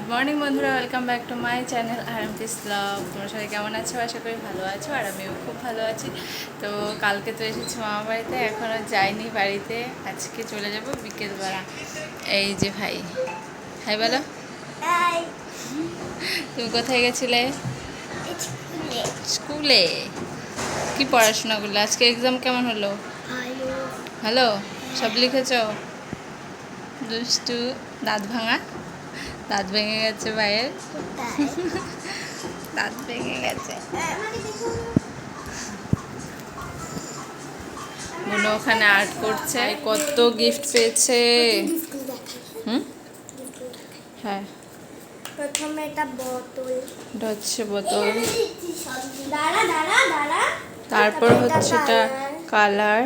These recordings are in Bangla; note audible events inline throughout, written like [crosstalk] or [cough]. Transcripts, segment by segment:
গুড মর্নিং বন্ধুরা welcome back to my channel R M peace blog তোমরা সবাই কেমন আছো? আশা করি ভালো আছো আর আমিও খুব ভালো আছি। তো কালকে তো এসেছি মামা বাড়িতে এখনও যাইনি বাড়িতে। আজকে চলে যাব বিকেলবেলা এই যে ভাই। হাই বলো। তুমি কোথায় গেছিলে? স্কুলে। কি পড়াশোনা করলে আজকে এক্সাম কেমন হলো? হ্যালো সব লিখেছ? দুষ্টু দাঁত ভাঙা? দাঁত ভেঙে গেছে ভাইয়ের। দাঁত ভেঙে গেছে। মনে ওখানে আর্ট করছে। কত গিফট পেয়েছে। হুম? হ্যাঁ। প্রথমে এটা বোতল। এটা হচ্ছে বোতল। দাঁড়া দাঁড়া দাঁড়া। তারপর হচ্ছে এটা কালার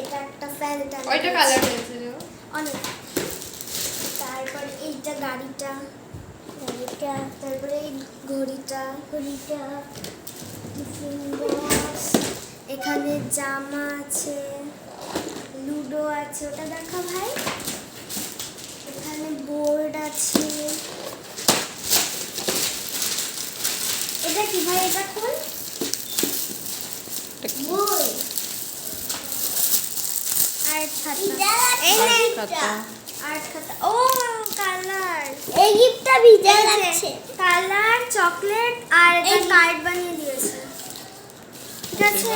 এটা একটা ফ্যালটা ওইটা কালার হয়েছে অনেক। তারপর এইটা গাড়িটা গাড়িটা তারপরে এই ঘড়িটা ঘড়িটা টিফিন বক্স এখানে জামা আছে লুডো আছে ওটা দেখা ভাই? এখানে বোর্ড আছে। এটা কি ভাই এটা কোন? বই আর্ট খাতা। এই নে খাতা। আর্ট খাতা। ও কালার এই গিফটটা ভিজে যাচ্ছে। কালার চকলেট আর এটা কার্ড বানিয়ে দিয়েছে। ঠিক আছে?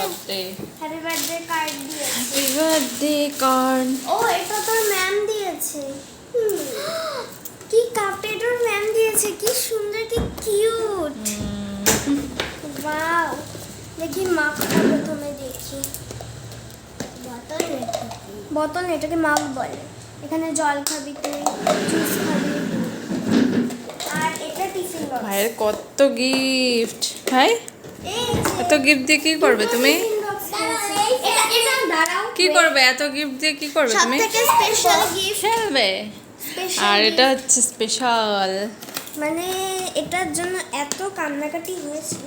হ্যাপি বার্থডে কার্ড দিয়েছে। হ্যাপি বার্থডে কার্ড ও এটা তোর ম্যাম দিয়েছে। [gasps] কি তোর ম্যাম দিয়েছে। কি সুন্দর কি কিউট ওয়াও দেখি মাপটা প্রথমে দেখি। বোতল বোতল এটাকে মাপ বলে। এখানে জল খাবি তুই জুস খাবি। আর এটা টিফিন বক্স ভাইয়ের কত গিফট ভাই এত গিফট দিয়ে কি করবে তুমি? কি করবে? এত গিফট দিয়ে কি করবে তুমি? স্পেশাল গিফট খেলবে আর এটা হচ্ছে স্পেশাল মানে এটার জন্য এত কান্নাকাটি হয়েছে।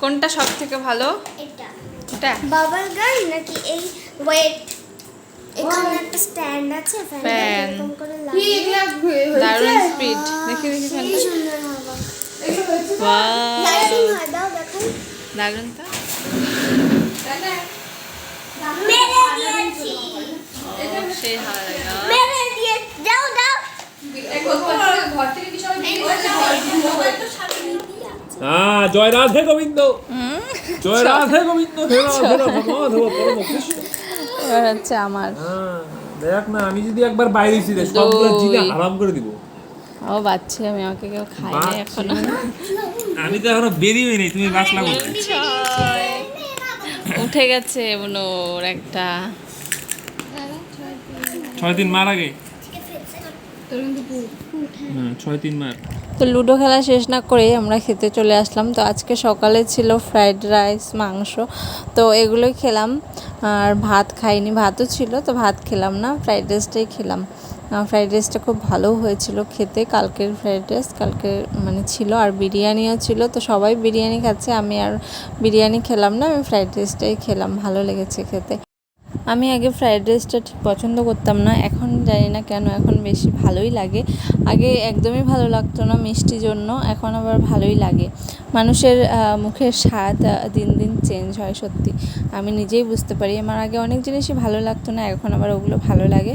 কোনটা সব থেকে ভালো? এটা। এটা। বাবল গান নাকি এই ওয়েট এখানে একটা স্ট্যান্ড আছে ফ্যান দারুণ স্পিড দেখি দেখি কি সুন্দর হাওয়া। লাইটিং হয় দাও দেখো। দারুণ তো সেই হ্যাঁ জয় রাধে গোবিন্দ। জয় রাধে গোবিন্দ। মাধব পরম কৃষ্ণ। এবার হচ্ছে আমার। দেখ না আমি যদি একবার বাইরে সবগুলো জিনে হারাম করে দিব। ও বাচ্চা আমি আমাকে কেউ খাই না এখনও। আমি তো এখনও বেরিয়ে নেই তুমি বাসলা উঠে গেছে মনোর একটা। ছয় তিন মার আগে? হ্যাঁ ছয় তিন মার। তো লুডো খেলা শেষ না করেই আমরা খেতে চলে আসলাম। তো আজকে সকালে ছিল ফ্রাইড রাইস, মাংস, তো এগুলোই খেলাম। আর ভাত খাইনি, ভাতও ছিল, তো ভাত খেলাম না, ফ্রাইড রাইসটাই খেলাম। ফ্রাইড রাইসটা খুব ভালো হয়েছিল খেতে, কালকের ফ্রাইড রাইস কালকে মানে ছিল, আর বিরিয়ানিও ছিল, তো সবাই বিরিয়ানি খাচ্ছে, আমি আর বিরিয়ানি খেলাম না, আমি ফ্রাইড রাইসটাই খেলাম, ভালো লেগেছে খেতে। আমি আগে ফ্রায়েড রাইসটা ঠিক পছন্দ করতাম না, এখন জানি না কেন, এখন বেশি ভালোই লাগে। আগে একদমই ভালো লাগতো না মিষ্টি জন্য, এখন আবার ভালোই লাগে। মানুষের মুখের স্বাদ দিন দিন চেঞ্জ হয় সত্যি। আমি নিজেই বুঝতে পারি, আমার আগে অনেক জিনিসই ভালো লাগতো না, এখন আবার ওগুলো ভালো লাগে।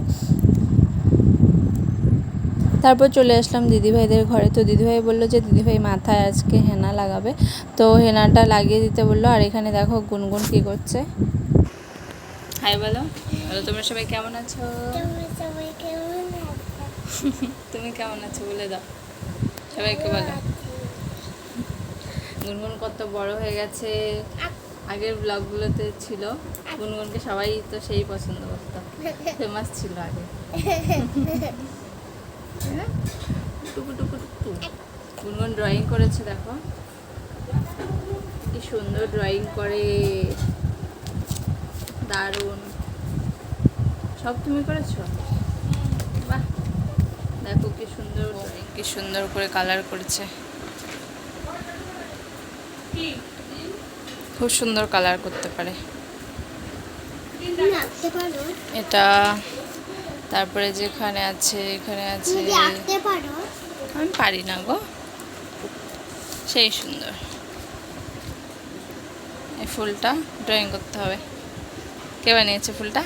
তারপর চলে আসলাম দিদিভাইদের ঘরে। তো দিদিভাই বলল যে, দিদিভাই মাথায় আজকে হেনা লাগাবে। তো হেনাটা লাগিয়ে দিতে বলল, আর এখানে দেখো গুনগুন কী করছে। হাই বলো। বলো তোমরা সবাই কেমন আছো? তুমি কেমন আছো বলে দাও। সবাইকে বলো। গুনগুন কত বড় হয়ে গেছে। আগের ব্লগগুলোতে ছিল। গুনগুনকে সবাই তো সেই পছন্দ করতো। ফেমাস ছিল আগে। টুকু টুকু টুকু। গুনগুন ড্রয়িং করেছে দেখো। কি সুন্দর ড্রয়িং করে। দারুণ। সব তুমি করেছ? বাহ। দেখো কি সুন্দর। কি সুন্দর করে কালার করেছে। খুব সুন্দর কালার করতে পারে। এটা তারপরে যেখানে আছে এখানে আছে। আমি পারি না গো। সেই সুন্দর। এই ফুলটা ড্রয়িং করতে হবে। কে বানিয়েছে ফুলটা।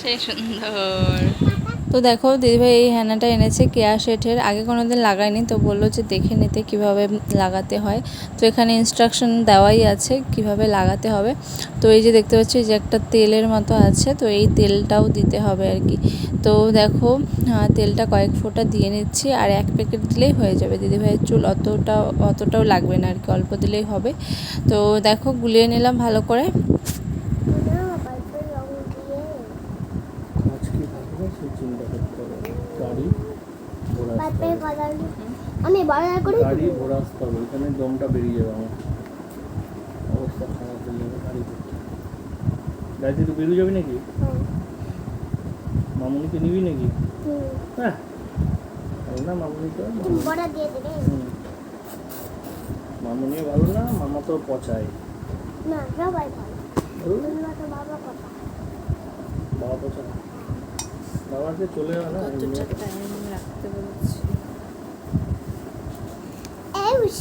সেই সুন্দর। তো দেখো দিদিভাই এই হ্যানাটা এনেছে কেয়া শেঠের। আগে কোনোদিন লাগাইনি তো বলল যে দেখে নিতে কীভাবে লাগাতে হয়। তো এখানে ইনস্ট্রাকশন দেওয়াই আছে কীভাবে লাগাতে হবে। তো এই যে দেখতে পাচ্ছি যে একটা তেলের মতো আছে, তো এই তেলটাও দিতে হবে আর কি। তো দেখো তেলটা কয়েক ফোঁটা দিয়ে নিচ্ছি আর এক প্যাকেট দিলেই হয়ে যাবে। দিদিভাইয়ের চুল অতটা, অতটাও লাগবে না আর কি, অল্প দিলেই হবে। তো দেখো, গুলিয়ে নিলাম ভালো করে আজ কি থাকবে সেই চিন্তা করতে হবে গাড়ি ঘোরা পাইপের কালার আমি বড় করে। গাড়ি ঘোরা আসতে হবে এখানে দমটা বেরিয়ে যাবে আমার। অবস্থা খারাপ হয়ে যাবে গাড়ি গাড়িতে তো বেরিয়ে যাবি নাকি? মামুনিকে নিবি নাকি? হ্যাঁ। ভালো না মামুনিকে। মামুনিও ভালো না মামা তো পচায়। না সবাই ভালো বাবা কথা বাবা পচায়। বাবাকে চলে যাবে না? রাখতে এই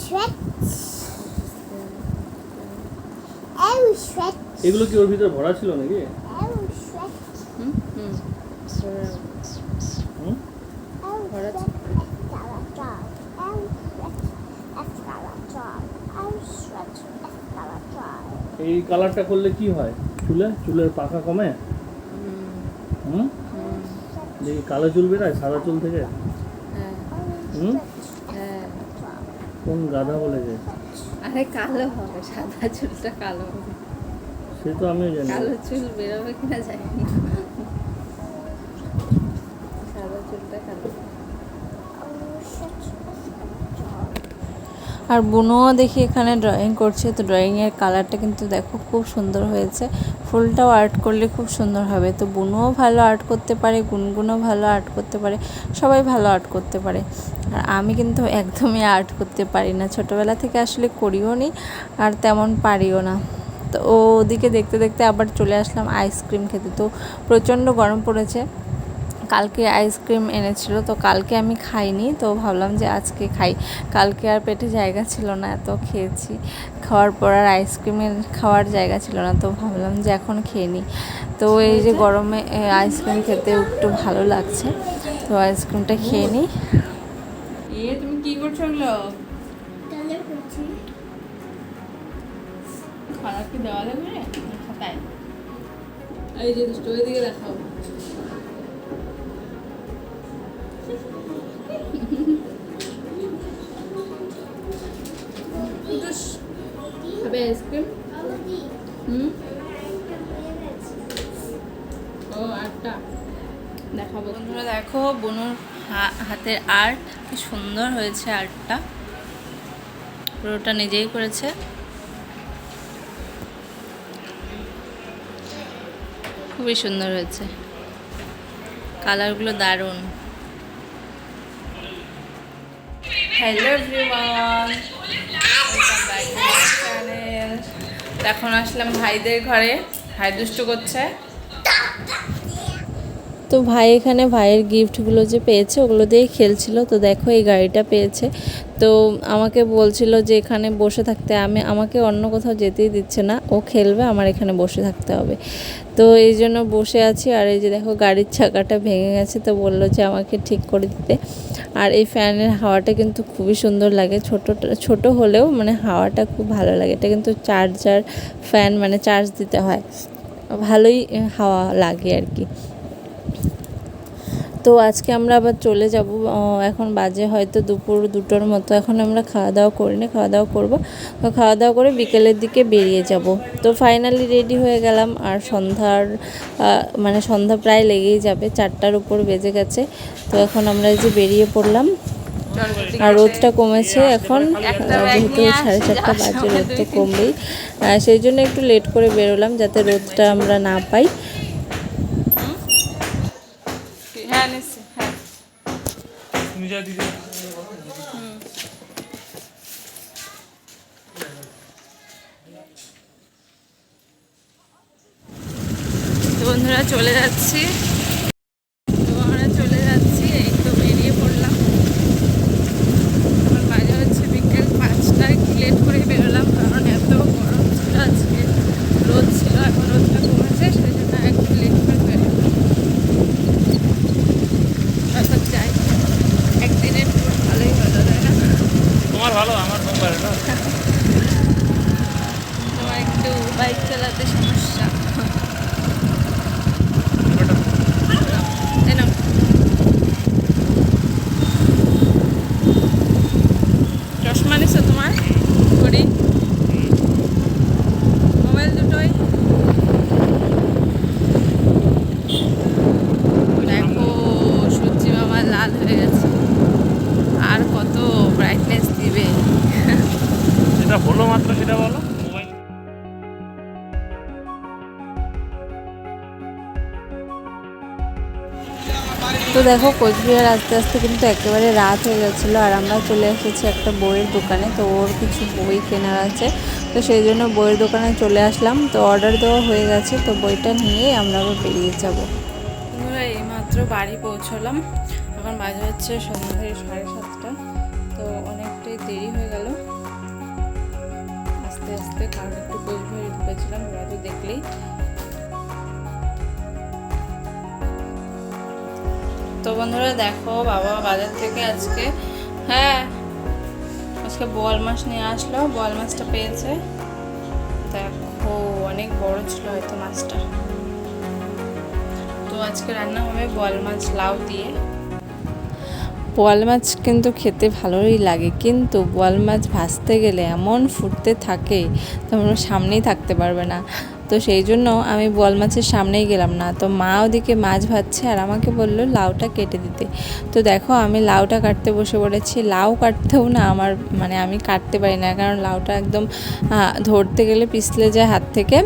এই এগুলো কি ওর ভিতরে ভরা ছিল নাকি? এই হুম হুম। হুম? এই এই এই এই কালারটা করলে কি হয়? চুলে? চুলের পাকা কমে? হুম। দেখি কালো চুল বেরায়? সাদা চুল থেকে? হ্যাঁ। হুম? কোন গাধা বলে বলেছে আরে কালো হবে সাদা চুলটা কালো হবে। সে তো আমিও জানি। কালো চুল বেরোবে কিনা জানি না। সাদা চুলটা কালো। আর বুনুও দেখি এখানে ড্রয়িং করছে, তো ড্রয়িংয়ের কালারটা কিন্তু দেখো খুব সুন্দর হয়েছে। ফুলটাও আর্ট করলে খুব সুন্দর হবে। তো বুনুও ভালো আর্ট করতে পারে, গুনগুনও ভালো আর্ট করতে পারে, সবাই ভালো আর্ট করতে পারে। আর আমি কিন্তু একদমই আর্ট করতে পারি না। ছোটোবেলা থেকে আসলে করিও নি, আর তেমন পারিও না। তো ওদিকে দেখতে দেখতে আবার চলে আসলাম আইসক্রিম খেতে। তো প্রচণ্ড গরম পড়েছে। কালকে আইসক্রিম এনেছিল তো কালকে আমি খাইনি তো ভাবলাম যে আজকে খাই। কালকে আর পেটে জায়গা ছিল না এত খেয়েছি। খাওয়ার পর আর আইসক্রিমের খাওয়ার জায়গা ছিল না তো ভাবলাম যে এখন খেয়ে নিই। তো এই যে গরমে আইসক্রিম খেতে একটু ভালো লাগছে তো আইসক্রিমটা খেয়ে নিই। এ তুমি কি করছ ওগুলো খারাপ কি দেওয়া লাগবে খাতায় এই যে দেখাও। খাবে আইসক্রিম ও, আটটা। দেখাবো। বন্ধুরা, দেখো, বনুর হাতের আর্ট, কি সুন্দর হয়েছে আর্টটা। পুরোটা নিজেই করেছে। খুবই সুন্দর হয়েছে। কালারগুলো দারুণ। হ্যালো এভরিওয়ান চ্যানেল এখন আসলাম ভাইদের ঘরে। ভাই দুষ্টু করছে। তো ভাই এখানে ভাইয়ের গিফটগুলো যে পেয়েছে, ওগুলো দিয়েই খেলছিল। তো দেখো এই গাড়িটা পেয়েছে। তো আমাকে বলছিল যে এখানে বসে থাকতে আমি, আমাকে অন্য কোথাও যেতেই দিচ্ছে না। ও খেলবে, আমার এখানে বসে থাকতে হবে। তো এই জন্য বসে আছি, আর এই যে দেখো গাড়ির চাকাটা ভেঙে গেছে, তো বলল যে আমাকে ঠিক করে দিতে। আর এই ফ্যানের হাওয়াটা কিন্তু খুবই সুন্দর লাগে, ছোটোটা, ছোট হলেও মানে হাওয়াটা খুব ভালো লাগে। এটা কিন্তু চার্জার ফ্যান মানে চার্জ দিতে হয়, ভালোই হাওয়া লাগে আর কি। তো আজকে আমরা আবার চলে যাব এখন বাজে হয়তো দুপুর দুটোর মতো, এখন আমরা খাওয়া দাওয়া করিনি খাওয়া দাওয়া করব। তো খাওয়া দাওয়া করে বিকেলের দিকে বেরিয়ে যাব। তো ফাইনালি রেডি হয়ে গেলাম, আর সন্ধ্যার মানে সন্ধ্যা প্রায় লেগেই যাবে, চারটার উপর বেজে গেছে। তো এখন আমরা যে বেরিয়ে পড়লাম, আর রোদটা কমেছে এখন যেহেতু সাড়ে চারটা বাজে, রোদ তো কমবেই। সেই জন্য একটু লেট করে বেরোলাম, যাতে রোদটা আমরা না পাই। বন্ধুরা চলে যাচ্ছি। চলে যাচ্ছি এই তো বেরিয়ে পড়লাম। আমার হচ্ছে বিকেল পাঁচটায় লেট করে বেরোলাম কারণ এত গরম ছিল আজকে। রোদ ছিল এখন রোদটা সেই জন্য লেট করে বেরোলাম। সব ভালোই না? তোমার ভালো আমার তোমার একটু বাইক চালাতে সমস্যা। এলাম চশমা নিছে তোমার মোবাইল দুটোই দেখো লাল হয়ে গেছে আর কত ব্রাইটনেস দিবে সেটা হলো মাত্র সেটা বলো তো দেখো, কোচবিহার আস্তে আস্তে কিন্তু একেবারে রাত হয়ে গেছিল আর আমরা চলে এসেছি একটা বইয়ের দোকানে, তো ওর কিছু বই কেনার আছে। তো সেই জন্য বইয়ের দোকানে চলে আসলাম, তো অর্ডার দেওয়া হয়ে গেছে, তো বইটা নিয়ে আমরা আবার বেরিয়ে যাব। আমরা এইমাত্র বাড়ি পৌঁছলাম, এখন বাজে হচ্ছে সন্ধ্যে সাড়ে সাতটা, তো অনেকটাই দেরি হয়ে গেল। আস্তে আস্তে কারণ একটু কোচবিহারে ঢুকেছিলাম, ওরা তো দেখলেই। তো বন্ধুরা দেখো বাবা বাজার থেকে আজকে হ্যাঁ আজকে বোয়াল মাছ নিয়ে আসলো, বোয়াল মাছটা পেয়েছে। দেখো, অনেক বড় ছিল হয়তো মাছটা। তো আজকে রান্না হবে বোয়াল মাছ লাউ দিয়ে। বোয়াল মাছ কিন্তু খেতে ভালোই লাগে, কিন্তু বোয়াল মাছ ভাজতে গেলে এমন ফুটতে থাকে, তোমরা সামনেই থাকতে পারবে না। তো সেই জন্য আমি বোয়াল মাছের সামনেই গেলাম না। তো মা ওদিকে মাছ ভাজছে আর আমাকে বলল লাউটা কেটে দিতে। তো দেখো আমি লাউটা কাটতে বসে পড়েছি। লাউ কাটতেও না আমার মানে আমি কাটতে পারি না। কারণ লাউটা একদম ধরতে গেলে পিছলে যায় হাত থেকে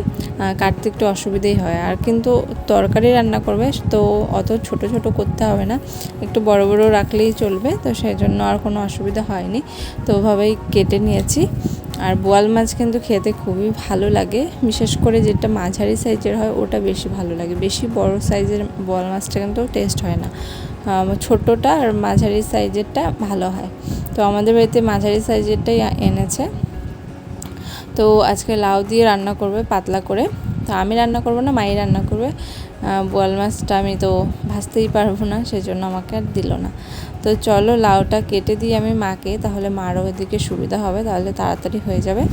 কাটতে একটু অসুবিধেই হয়। আর কিন্তু তরকারি রান্না করবে, তো অত ছোট ছোট করতে হবে না। একটু বড় বড় রাখলেই চলবে। তো সেই জন্য আর কোনো অসুবিধা হয়নি। তো ওভাবেই কেটে নিয়েছি। আর বোয়াল মাছ কিন্তু খেতে খুবই ভালো লাগে। বিশেষ করে যেটা মাঝারি সাইজের হয়, ওটা বেশি ভালো লাগে। বেশি বড় সাইজের বোয়াল মাছটা কিন্তু টেস্ট হয় না। ছোটটা আর মাঝারি সাইজেরটা ভালো হয়। তো আমাদের বাড়িতে মাঝারি সাইজেরটাই এনেছে। তো আজকে লাউ দিয়ে রান্না করবে পাতলা করে। তো আমি রান্না করব না, মাই রান্না করবে? বোয়াল মাছটা আমি তো ভাজতেই পারব না, সেজন্য আমাকে আর দিল না। তো চলো লাউটা কেটে দিই আমি মাকে, তাহলে মারও ওদিকে সুবিধা হবে, তাহলে তাড়াতাড়ি হয়ে যাবে।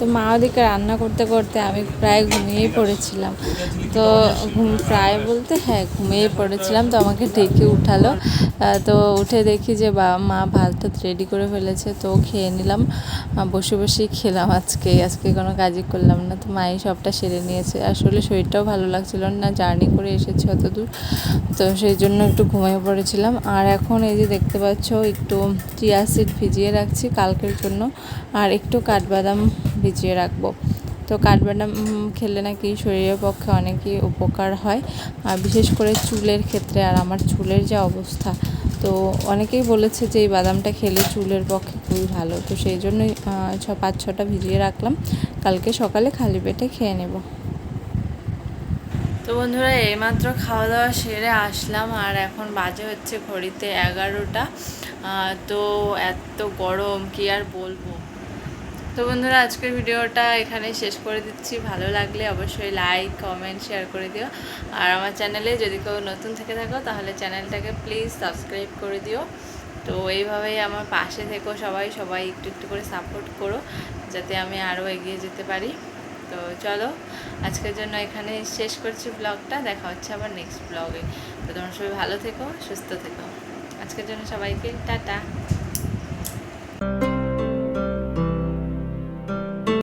তো মা ওদিকে রান্না করতে করতে আমি প্রায় ঘুমিয়েই পড়েছিলাম। তো ঘুম প্রায় বলতে হ্যাঁ ঘুমিয়েই পড়েছিলাম, তো আমাকে ডেকে উঠালো। তো উঠে দেখি যে বাবা মা ভাত টাত রেডি করে ফেলেছে, তো খেয়ে নিলাম। বসে বসেই খেলাম আজকে আজকে কোনো কাজই করলাম না। তো মাই সবটা সেরে নিয়েছে। আসলে শরীরটাও ভালো লাগছিল না, জার্নি করে এসেছি অত দূর তো সেই জন্য একটু ঘুমিয়ে পড়েছিলাম। আর এখন এই যে দেখতে পাচ্ছ, একটু চিয়া সিড ভিজিয়ে রাখছি কালকের জন্য। আর একটু কাঠবাদাম ভিজিয়ে রাখব। তো কাঠবাদাম খেলে নাকি শরীরের পক্ষে অনেকই উপকার হয়। আর বিশেষ করে চুলের ক্ষেত্রে আর আমার চুলের যে অবস্থা, তো অনেকেই বলেছে যে এই বাদামটা খেলে চুলের পক্ষে খুবই ভালো। তো সেই জন্যই ছ, পাঁচ, ছটা ভিজিয়ে রাখলাম। কালকে সকালে খালি পেটে খেয়ে নেব। তো বন্ধুরা, এইমাত্র খাওয়া দাওয়া সেরে আসলাম। আর এখন বাজে হচ্ছে ঘড়িতে এগারোটা। তো এত গরম, কি আর বলব? তো বন্ধুরা, আজকের ভিডিওটা এখানে শেষ করে দিচ্ছি। ভালো লাগলে অবশ্যই লাইক কমেন্ট শেয়ার করে দিও। আর আমার চ্যানেলে যদি কেউ নতুন থেকে থাকো, তাহলে চ্যানেলটাকে প্লিজ সাবস্ক্রাইব করে দিও। তো এইভাবেই আমার পাশে থেকো সবাই সবাই একটু একটু করে সাপোর্ট করো, যাতে আমি আরও এগিয়ে যেতে পারি। তো চলো, আজকের জন্য এখানে শেষ করছি ব্লগটা দেখা হচ্ছে আবার নেক্সট ব্লগে তো তোমরা সবাই ভালো থেকো, সুস্থ থেকো। আজকের জন্য সবাইকে টাটা।